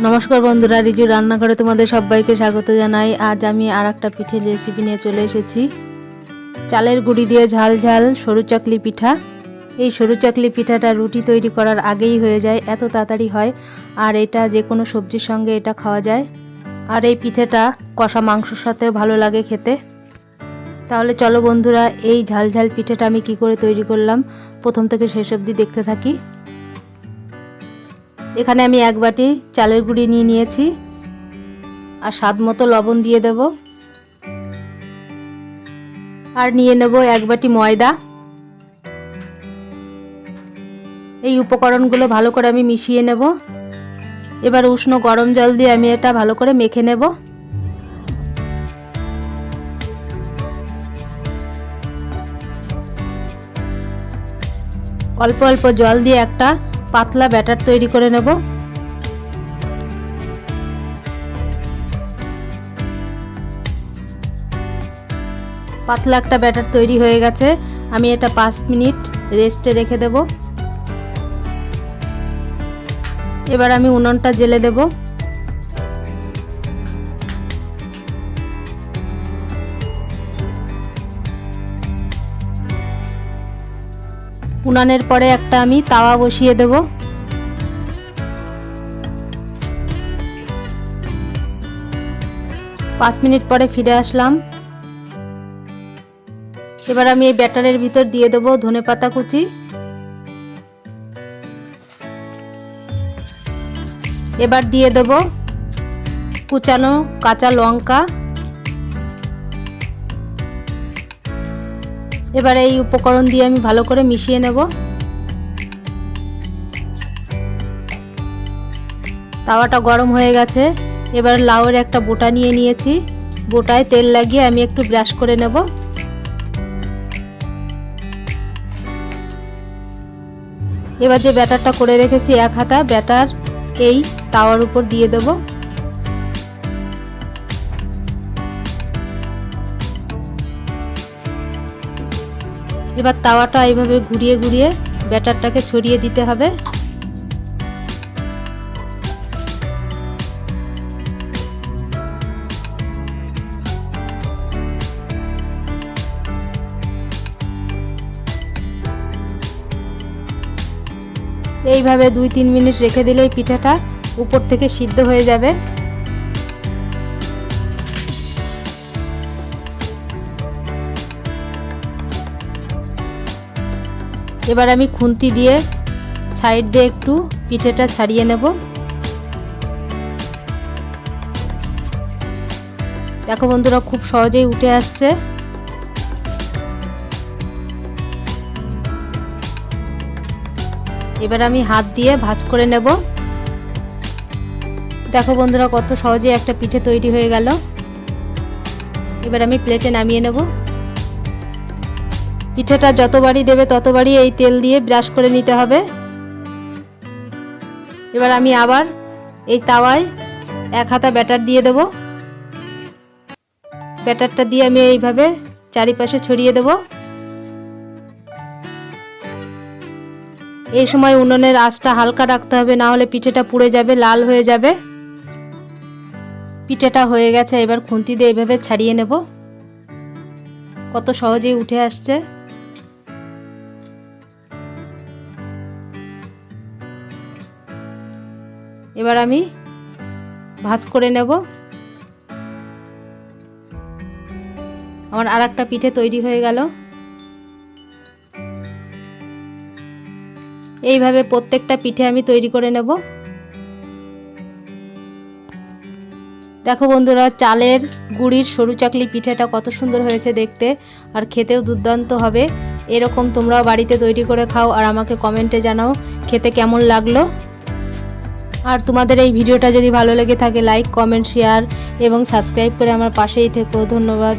নমস্কার বন্ধুরা, রিজু রান্নাঘরে তোমাদের সবাইকে স্বাগত জানাই। আজ আমি আর একটা পিঠের রেসিপি নিয়ে চলে এসেছি। চালের গুঁড়ি দিয়ে ঝাল ঝাল সরু চাকলি পিঠা। এই সরু চাকলি পিঠাটা রুটি তৈরি করার আগেই হয়ে যায়, এত তাড়াতাড়ি হয়। আর এটা যে কোনো সবজির সঙ্গে এটা খাওয়া যায়। আর এই পিঠেটা কষা মাংসর সাথেও ভালো লাগে খেতে। তাহলে চলো বন্ধুরা, এই ঝাল ঝাল পিঠেটা আমি কি করে তৈরি করলাম, প্রথম থেকে শেষ অবধি দেখতে থাকি। এখানে আমি এক বাটি চালের গুঁড়ি নিয়ে নিয়েছি। আর স্বাদ মতো লবণ দিয়ে দেব। আর নিয়ে নেব এক বাটি ময়দা। এই উপকরণগুলো ভালো করে আমি মিশিয়ে নেব। এবার উষ্ণ গরম জল দিয়ে আমি এটা ভালো করে মেখে নেব। অল্প অল্প জল দিয়ে একটা পাতলা ব্যাটার তৈরি করে নেব। পাতলা একটা ব্যাটার তৈরি হয়ে গেছে। আমি এটা পাঁচ মিনিট রেস্টে রেখে দেব। এবার আমি উনুনটা জেলে দেব। উনানের পরে একটা আমি তাওয়া বসিয়ে দেব। পাঁচ মিনিট পরে ফিরে আসলাম। এবার আমি এই ব্যাটারের ভিতর দিয়ে দেবো ধনে পাতা কুচি। এবার দিয়ে দেব কুচানো কাঁচা লঙ্কা। এবার এই উপকরণ দিয়ে আমি ভালো করে মিশিয়ে নেব। তাওয়াটা গরম হয়ে গেছে। এবার লাউয়ের একটা বোটা নিয়ে নিয়েছি। বোটায় তেল লাগিয়ে আমি একটু ব্রাশ করে নেব। এবার যে ব্যাটারটা করে রেখেছি এক হাতা, ব্যাটার এই তাওয়ার উপর দিয়ে দেবো। এবার তাওয়াটা এইভাবে ঘুরিয়ে ঘুরিয়ে ব্যাটারটাকে ছড়িয়ে দিতে হবে। এইভাবে দুই তিন মিনিট রেখে দিলেই পিঠাটা উপর থেকে সিদ্ধ হয়ে যাবে। এবার আমি খুন্তি দিয়ে সাইড দিয়ে একটু পিঠেটা ছাড়িয়ে নেব। দেখো বন্ধুরা, খুব সহজেই উঠে আসছে। এবার আমি হাত দিয়ে ভাজ করে নেব। দেখো বন্ধুরা, কত সহজে একটা পিঠে তৈরি হয়ে গেল। এবার আমি প্লেটে নামিয়ে নেব। পিঠেটা যতবারই দেবে ততবারই এই তেল দিয়ে ব্রাশ করে নিতে হবে। এবার আমি আবার এই তাওয়ায় এক হাতা ব্যাটার দিয়ে দেব। ব্যাটারটা দিয়ে আমি এইভাবে চারিপাশে ছড়িয়ে দেব। এই সময় উনুনের আঁচটা হালকা রাখতে হবে, না হলে পিঠেটা পুড়ে যাবে, লাল হয়ে যাবে। পিঠেটা হয়ে গেছে, এবার খুন্তি দিয়ে এইভাবে ছাড়িয়ে নেব। কত সহজেই উঠে আসছে। এবার আমি ভাজ করে নেব। আমার আর একটা পিঠে তৈরি হয়ে গেল। এইভাবে প্রত্যেকটা পিঠে আমি তৈরি করে নেব। দেখো বন্ধুরা, চালের গুড়ির সরু চাকলি পিঠেটা কত সুন্দর হয়েছে দেখতে, আর খেতেও দুর্দান্ত হবে। এরকম তোমরাও বাড়িতে তৈরি করে খাও, আর আমাকে কমেন্টে জানাও খেতে কেমন লাগল। আর তোমাদের এই ভিডিওটা যদি ভালো লেগে থাকে লাইক কমেন্ট শেয়ার এবং সাবস্ক্রাইব করে আমার পাশেই থেকো। ধন্যবাদ।